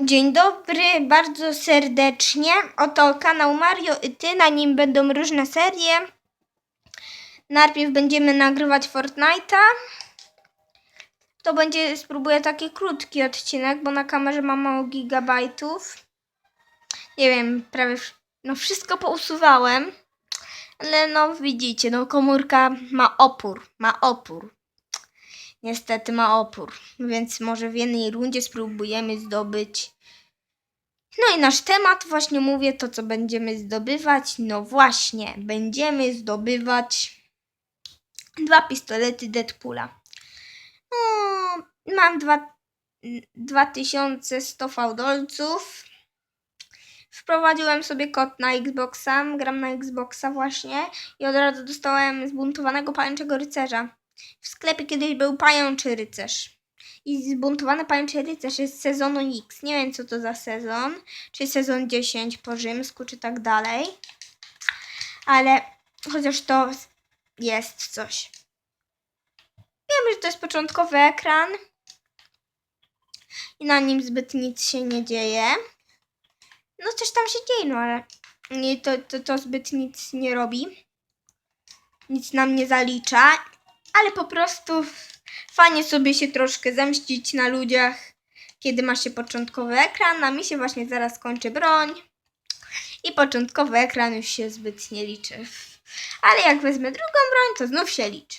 Dzień dobry, bardzo serdecznie. Oto kanał Mario i ty, na nim będą różne serie. Najpierw będziemy nagrywać Fortnite'a. To będzie, spróbuję taki krótki odcinek, bo na kamerze mam mało gigabajtów. Nie wiem, prawie, no wszystko pousuwałem. Ale no widzicie, no komórka ma opór, ma opór. Niestety ma opór, więc może w jednej rundzie spróbujemy zdobyć. No i nasz temat, właśnie mówię to, co będziemy zdobywać. No właśnie, będziemy zdobywać dwa pistolety Deadpoola. Mam dwa, 2100 fałdolców. Wprowadziłem sobie kod na Xboxa, gram na Xboxa właśnie i od razu dostałem zbuntowanego pajęczego rycerza. W sklepie kiedyś był pajączy rycerz. I zbuntowany pajączy rycerz jest z sezonu X. Nie wiem co to za sezon. Czy sezon 10 po rzymsku, czy tak dalej. Ale chociaż to jest coś. Wiemy, że to jest początkowy ekran. I na nim zbyt nic się nie dzieje. No coś tam się dzieje, no ale nie, to, to, to zbyt nic nie robi. Nic nam nie zalicza ale po prostu fajnie sobie się troszkę zemścić na ludziach, kiedy ma się początkowy ekran, a mi się właśnie zaraz kończy broń i początkowy ekran już się zbyt nie liczy. Ale jak wezmę drugą broń, to znów się liczy.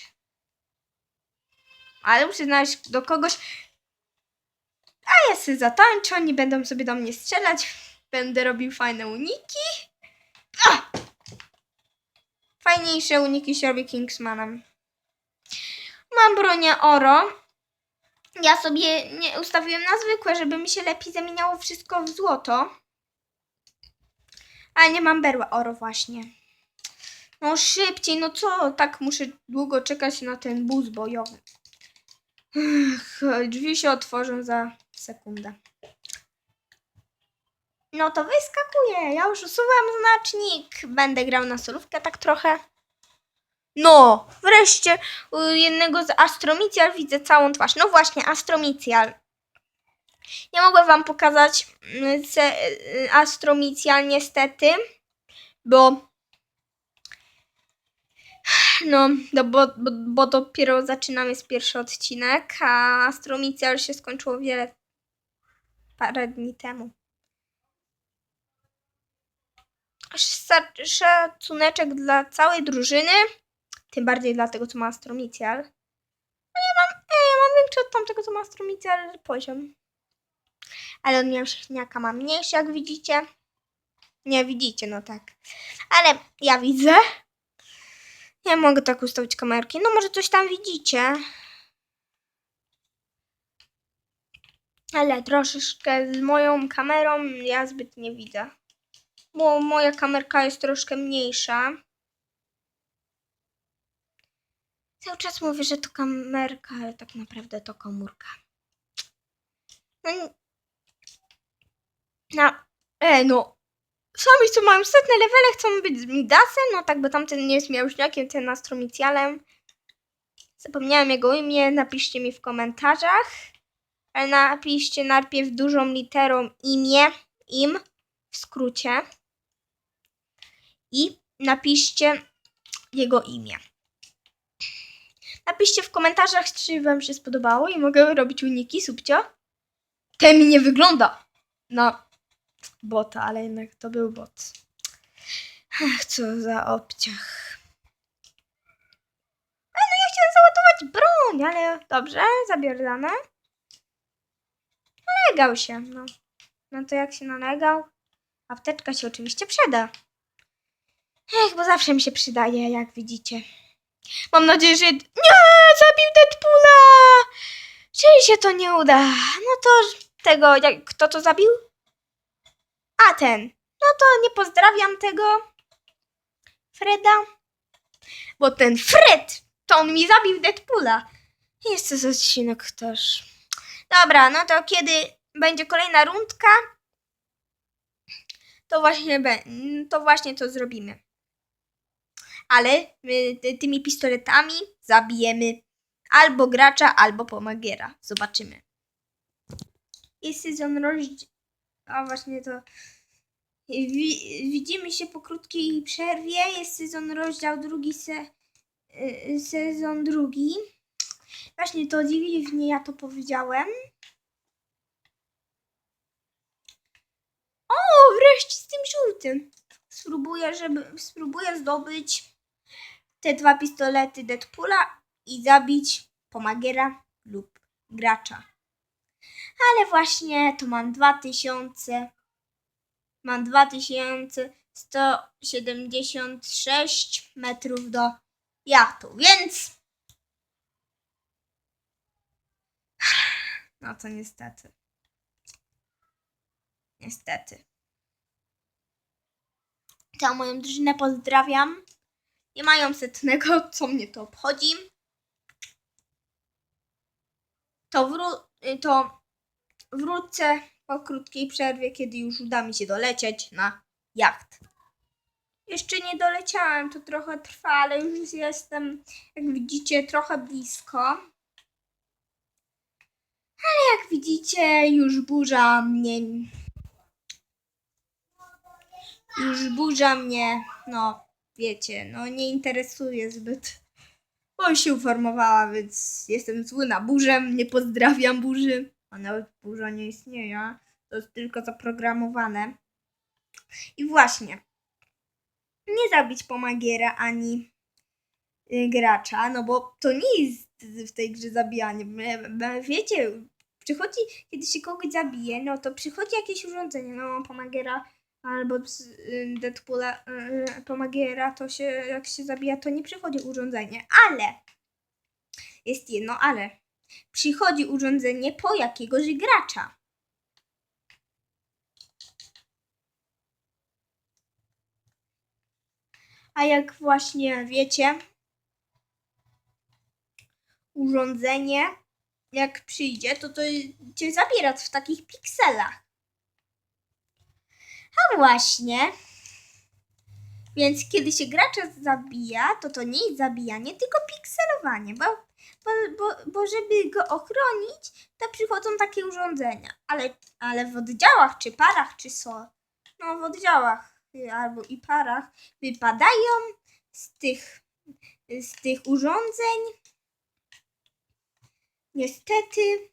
Ale muszę znaleźć do kogoś, a ja sobie zatańczę, oni będą sobie do mnie strzelać, będę robił fajne uniki. A! Fajniejsze uniki się robi Kingsmanem. Mam bronię Oro. Ja sobie nie ustawiłem na zwykłe, żeby mi się lepiej zamieniało wszystko w złoto. Ale nie mam berła Oro właśnie. No szybciej, no co? Tak muszę długo czekać na ten bus bojowy. Ech, drzwi się otworzą za sekundę. No to wyskakuję. Ja już usuwam znacznik. Będę grał na solówkę tak trochę. No, wreszcie u jednego z Astromicjal widzę całą twarz. No właśnie, Astromicjal. Nie mogę wam pokazać mm, se, y, Astromicjal niestety, bo no, no bo, bo, bo dopiero zaczynamy z pierwszy odcinek, a Astromicjal się skończyło wiele parę dni temu. Sza- Szacuneczek dla całej drużyny. Tym bardziej dla tego, co ma Astromicjal. No ja mam, e, ja mam większy od tamtego, co ma Astromicjal poziom. Ale on miał śniaka ma mniejszy, jak widzicie. Nie widzicie, no tak. Ale ja widzę. Nie mogę tak ustawić kamerki. No może coś tam widzicie. Ale troszeczkę z moją kamerą ja zbyt nie widzę. Bo moja kamerka jest troszkę mniejsza. Cały czas mówię, że to kamerka, ale tak naprawdę to komórka. No, no, e, no. Sami co mają setne levele chcą być z Midasem, no tak, bo tamten nie jest miałżniakiem, ten astromicjalem. Zapomniałem jego imię, napiszcie mi w komentarzach. Ale napiszcie najpierw dużą literą imię, im, w skrócie. I napiszcie jego imię. Napiszcie w komentarzach, czy wam się spodobało i mogę robić uniki, subcio. Ten mi nie wygląda na bota, ale jednak to był bot. Ach, co za obciach. Ale no ja chciałem załadować broń, ale dobrze, zabierdane. Nalegał się, no. No to jak się nalegał, apteczka się oczywiście przyda. Ech, bo zawsze mi się przydaje, jak widzicie. Mam nadzieję, że... Nie! Zabił Deadpoola! Czyli się to nie uda. No to tego... Jak, kto to zabił? A, ten. No to nie pozdrawiam tego. Freda. Bo ten Fred, to on mi zabił Deadpoola. Jeszcze z odcinek też. Dobra, no to kiedy będzie kolejna rundka, to właśnie, to właśnie to zrobimy ale ty- tymi pistoletami zabijemy albo gracza, albo pomagiera. Zobaczymy. Jest sezon rozdział. A właśnie to. Wi- widzimy się po krótkiej przerwie. Jest sezon rozdział drugi, se, y, sezon drugi. Właśnie to dziwnie ja to powiedziałem. O, wreszcie z tym żółtym. Spróbuję, żeby spróbuję zdobyć te dwa pistolety Deadpoola i zabić pomagiera lub gracza. Ale właśnie to mam 2000. Mam 2176 metrów do jachtu, więc. No to niestety. Niestety. Całą moją drużynę pozdrawiam. Nie mają setnego, co mnie to obchodzi. To, wró- y, to wrócę po krótkiej przerwie, kiedy już uda mi się dolecieć na jacht. Jeszcze nie doleciałem, to trochę trwa, ale już jestem, jak widzicie, trochę blisko. Ale jak widzicie, już burza mnie. Już burza mnie, no wiecie, no nie interesuje zbyt. Bo się uformowała, więc jestem zły na burzę, nie pozdrawiam burzy. A nawet burza nie istnieje, to jest tylko zaprogramowane. I właśnie, nie zabić pomagiera ani y, gracza, no bo to nie jest w tej grze zabijanie. Wiecie, przychodzi, kiedy się kogoś zabije, no to przychodzi jakieś urządzenie, no pomagiera albo y, Deadpoola y, pomagiera, to się, jak się zabija, to nie przychodzi urządzenie, ale jest jedno ale. Przychodzi urządzenie po jakiegoś gracza. A jak właśnie wiecie, urządzenie, jak przyjdzie, to to cię zabiera w takich pikselach. A właśnie. Więc kiedy się gracza zabija, to to nie jest zabijanie, tylko pikselowanie, bo, bo, bo, bo żeby go ochronić, to przychodzą takie urządzenia. Ale, ale w oddziałach, czy parach, czy so, no w oddziałach y, albo i parach wypadają z tych, z tych urządzeń. Niestety,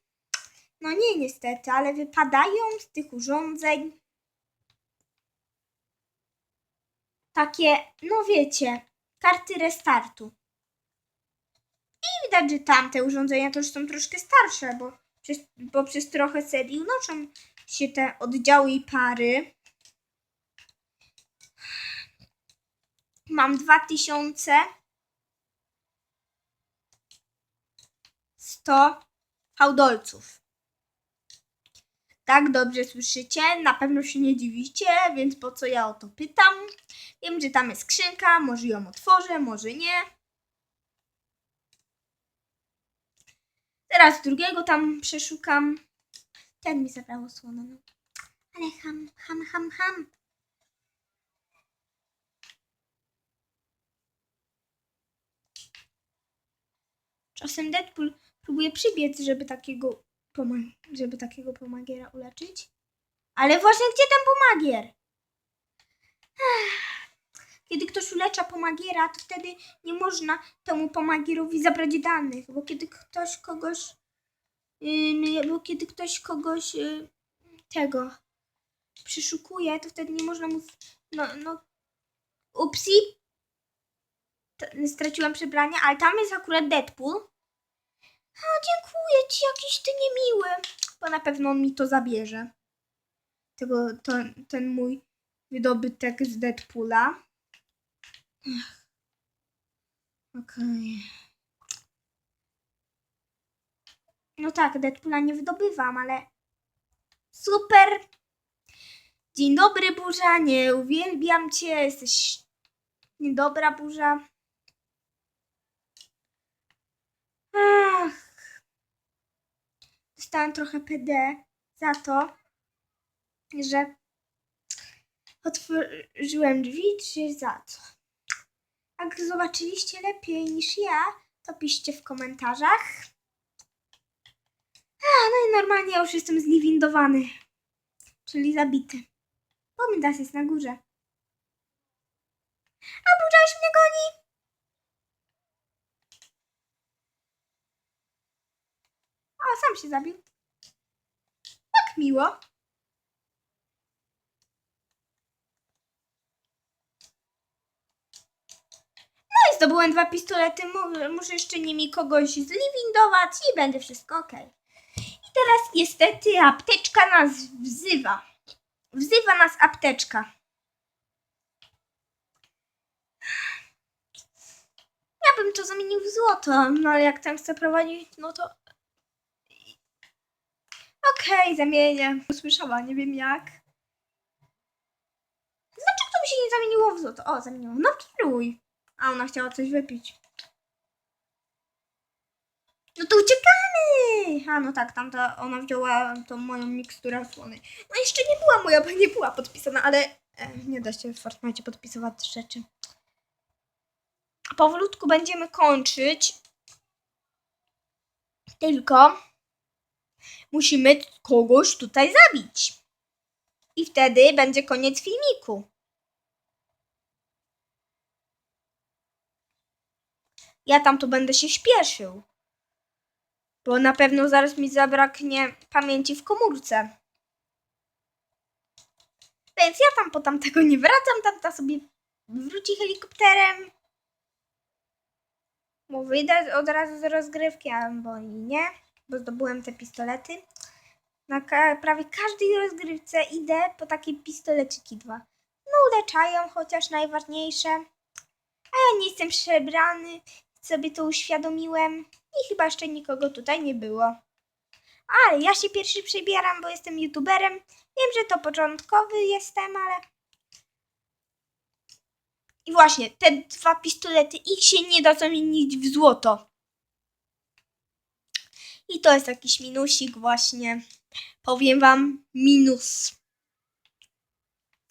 no nie niestety, ale wypadają z tych urządzeń takie, no wiecie, karty restartu. I widać, że tamte urządzenia już są troszkę starsze, bo przez, bo przez trochę serii unoszą się te oddziały i pary. Mam 2100 fałdolców. Tak, dobrze słyszycie. Na pewno się nie dziwicie, więc po co ja o to pytam? Wiem, że tam jest skrzynka, może ją otworzę, może nie. Teraz drugiego tam przeszukam. Ten mi zabrało słonę. No. Ale ham, ham, ham, ham. Czasem Deadpool próbuje przybiec, żeby takiego, żeby takiego pomagiera uleczyć. Ale właśnie gdzie ten pomagier? Kiedy ktoś ulecza pomagiera, to wtedy nie można temu pomagierowi zabrać danych, bo kiedy ktoś kogoś, ym, bo kiedy ktoś kogoś y, tego przyszukuje, to wtedy nie można mu, no, no, upsi, straciłam przebranie, ale tam jest akurat Deadpool. A, dziękuję ci, jakiś ty niemiły, bo na pewno on mi to zabierze. Tego, to, ten mój wydobytek z Deadpoola. Okej. No tak, Deadpoola nie wydobywam, ale super. Dzień dobry, burza, nie uwielbiam cię, jesteś niedobra burza. Ach. Dostałam trochę PD za to, że otworzyłem drzwi, czy za co. Jak zobaczyliście lepiej niż ja, to piszcie w komentarzach. A, no i normalnie ja już jestem zliwindowany. Czyli zabity. Pomidas jest na górze Brujaś mnie goni! O, sam się zabił. Tak miło. No i zdobyłem dwa pistolety. Mu- Muszę jeszcze nimi kogoś zliwindować i będzie wszystko ok. I teraz niestety apteczka nas wzywa. Wzywa nas apteczka. Ja bym to zamienił w złoto, no ale jak tam chcę prowadzić, no to... Okej, zamienię. Usłyszała, nie wiem jak. Dlaczego to mi się nie zamieniło w złoto? O, zamieniło. No kieruj. A ona chciała coś wypić. No to uciekamy! A no tak, tamta ona wzięła tą moją miksturę słony. No jeszcze nie była moja, bo nie była podpisana, ale e, nie da się w Fortnite podpisywać rzeczy. Powolutku będziemy kończyć. Tylko musimy kogoś tutaj zabić. I wtedy będzie koniec filmiku. Ja tam to będę się śpieszył. Bo na pewno zaraz mi zabraknie pamięci w komórce. Więc ja tam po tamtego nie wracam, tamta sobie wróci helikopterem. Bo wyjdę od razu z rozgrywki, albo nie, bo zdobyłem te pistolety. Na ka- prawie każdej rozgrywce idę po takie pistoleciki dwa. No uleczają, chociaż najważniejsze. A ja nie jestem przebrany, sobie to uświadomiłem i chyba jeszcze nikogo tutaj nie było. Ale ja się pierwszy przebieram, bo jestem youtuberem. Wiem, że to początkowy jestem, ale... I właśnie, te dwa pistolety, ich się nie da zamienić w złoto. I to jest jakiś minusik właśnie. Powiem wam, minus.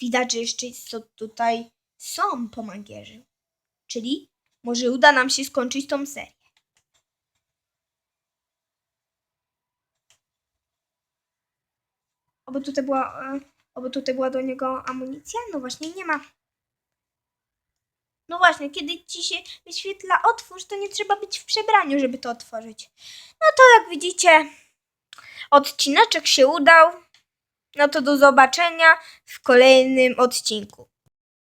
Widać, że jeszcze co tutaj są pomagierzy. Czyli może uda nam się skończyć tą serię. Oby tutaj była, e, oby tutaj była do niego amunicja? No właśnie nie ma. No właśnie, kiedy ci się wyświetla otwórz, to nie trzeba być w przebraniu, żeby to otworzyć. No to jak widzicie, odcineczek się udał. No to do zobaczenia w kolejnym odcinku.